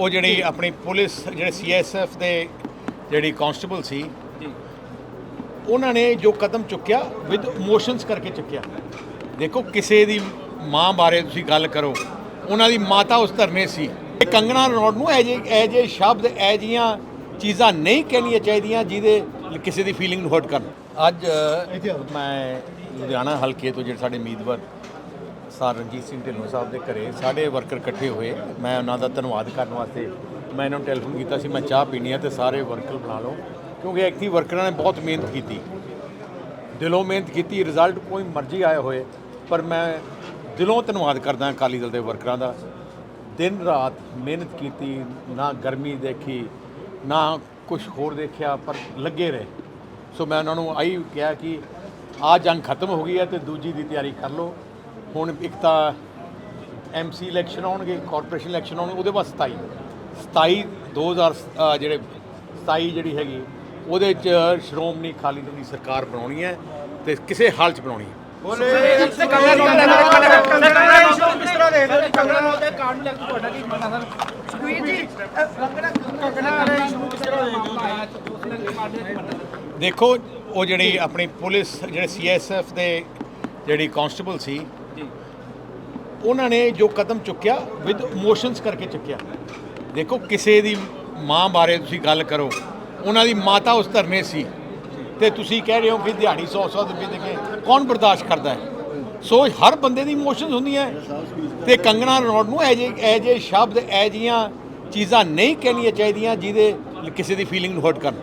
ਉਹ ਜਿਹੜੀ ਆਪਣੀ ਪੁਲਿਸ ਜਿਹੜੇ ਸੀਐਸਐਫ ਦੇ ਜਿਹੜੀ ਕਾਂਸਟੇਬਲ ਸੀ ਉਹਨਾਂ ਨੇ ਜੋ ਕਦਮ ਚੁੱਕਿਆ ਵਿਦ ਇਮੋਸ਼ਨਸ ਕਰਕੇ ਚੁੱਕਿਆ। ਦੇਖੋ ਕਿਸੇ ਦੀ ਮਾਂ ਬਾਰੇ ਤੁਸੀਂ ਗੱਲ ਕਰੋ ਉਹਨਾਂ ਦੀ ਮਾਤਾ ਉਸ ਧਰਨੇ ਸੀ। ਇਹ ਕੰਗਣਾ ਰਣੌਤ ਨੂੰ ਐ ਜੇ ਐ ਜੇ ਸ਼ਬਦ ਐ ਜੀਆਂ ਚੀਜ਼ਾਂ ਨਹੀਂ ਕਹਿਣੀਆਂ ਚਾਹੀਦੀਆਂ ਜਿਹਦੇ ਕਿਸੇ ਦੀ ਫੀਲਿੰਗ ਨੂੰ ਹਰਟ ਕਰਨ। ਅੱਜ ਮੈਂ ਲੁਧਿਆਣਾ ਹਲਕੇ ਤੋਂ ਜਿਹੜੇ ਸਾਡੇ ਉਮੀਦਵਾਰ ਸਰ ਰਣਜੀਤ ਸਿੰਘ ਢਿੱਲੋਂ ਸਾਹਿਬ ਦੇ ਘਰੇ ਸਾਡੇ ਵਰਕਰ ਇਕੱਠੇ ਹੋਏ। ਮੈਂ ਉਹਨਾਂ ਦਾ ਧੰਨਵਾਦ ਕਰਨ ਵਾਸਤੇ ਮੈਂ ਇਹਨਾਂ ਨੂੰ ਟੈਲੀਫੋਨ ਕੀਤਾ ਸੀ, ਮੈਂ ਚਾਹ ਪੀਣੀ ਹੈ ਤੇ ਸਾਰੇ ਵਰਕਰ ਬੁਲਾ ਲਓ। ਕਿਉਂਕਿ ਐਕਟਿਵ ਵਰਕਰਾਂ ਨੇ ਬਹੁਤ ਮਿਹਨਤ ਕੀਤੀ। ਦਿਲੋਂ ਮਿਹਨਤ ਕੀਤੀ ਰਿਜ਼ਲਟ ਕੋਈ ਮਰਜ਼ੀ ਆਇਆ ਹੋਏ, ਪਰ ਮੈਂ ਦਿਲੋਂ ਧੰਨਵਾਦ ਕਰਦਾ ਅਕਾਲੀ ਦਲ ਦੇ ਵਰਕਰਾਂ ਦਾ। ਦਿਨ ਰਾਤ ਮਿਹਨਤ ਕੀਤੀ, ਨਾ ਗਰਮੀ ਦੇਖੀ, ਨਾ ਕੁਝ ਹੋਰ ਦੇਖਿਆ, ਪਰ ਲੱਗੇ ਰਹੇ। ਸੋ ਮੈਂ ਉਹਨਾਂ ਨੂੰ ਆਈ ਕਿਹਾ ਕਿ ਆ ਜੰਗ ਖਤਮ ਹੋ ਗਈ ਹੈ ਤੇ ਦੂਜੀ ਦੀ ਤਿਆਰੀ ਕਰ ਲਓ। ਹੁਣ ਇੱਕ ਤਾਂ ਐਮਸੀ ਇਲੈਕਸ਼ਨ ਆਉਣਗੇ ਕਾਰਪੋਰੇਸ਼ਨ ਇਲੈਕਸ਼ਨ ਆਉਣਗੇ ਉਹਦੇ ਬਾਅਦ 27 27 2000 ਅ, ਜਿਹੜੇ 27 ਜਿਹੜੀ ਹੈਗੀ ਉਹਦੇ ਚ ਸ਼੍ਰੋਮਣੀ ਅਕਾਲੀ ਦਲ ਦੀ ਸਰਕਾਰ ਬਣਾਉਣੀ ਹੈ ਤੇ ਕਿਸੇ ਹਾਲ ਚ ਬਣਾਉਣੀ ਹੈ। ਦੇਖੋ ਉਹ ਜਿਹੜੀ ਆਪਣੀ ਪੁਲਿਸ ਜਿਹੜੇ ਸੀਐਸਐਫ ਦੇ ਜਿਹੜੀ ਕਾਂਸਟੇਬਲ ਸੀ ਉਹਨਾਂ ਨੇ ਜੋ ਕਦਮ ਚੁੱਕਿਆ ਵਿਦ ਇਮੋਸ਼ਨਸ ਕਰਕੇ ਚੁੱਕਿਆ। ਦੇਖੋ, ਕਿਸੇ ਦੀ ਮਾਂ ਬਾਰੇ ਤੁਸੀਂ ਗੱਲ ਕਰੋ, ਉਹਨਾਂ ਦੀ ਮਾਤਾ ਉਸ ਧਰਨੇ ਸੀ। ਤੇ ਤੁਸੀਂ ਕਹਿ ਰਹੇ ਹੋ ਕਿ ਦਿਹਾੜੀ 100 100 ਰੁਪਏ ਦੇ ਕੇ ਕੌਣ ਬਰਦਾਸ਼ਤ ਕਰਦਾ ਹੈ? ਸੋ ਹਰ ਬੰਦੇ ਦੀ ਇਮੋਸ਼ਨਸ ਹੁੰਦੀਆਂ ਹੈ। ਤੇ ਕੰਗਣਾ ਰਣੌਤ ਨੂੰ ਐ ਜੇ ਐ ਜੇ ਸ਼ਬਦ ਐ ਜੀਆਂ ਚੀਜ਼ਾਂ ਨਹੀਂ ਕਹਿਣੀਆਂ ਚਾਹੀਦੀਆਂ ਜਿਹਦੇ ਕਿਸੇ ਦੀ ਫੀਲਿੰਗ ਨੂੰ ਹਰਟ ਕਰਨ।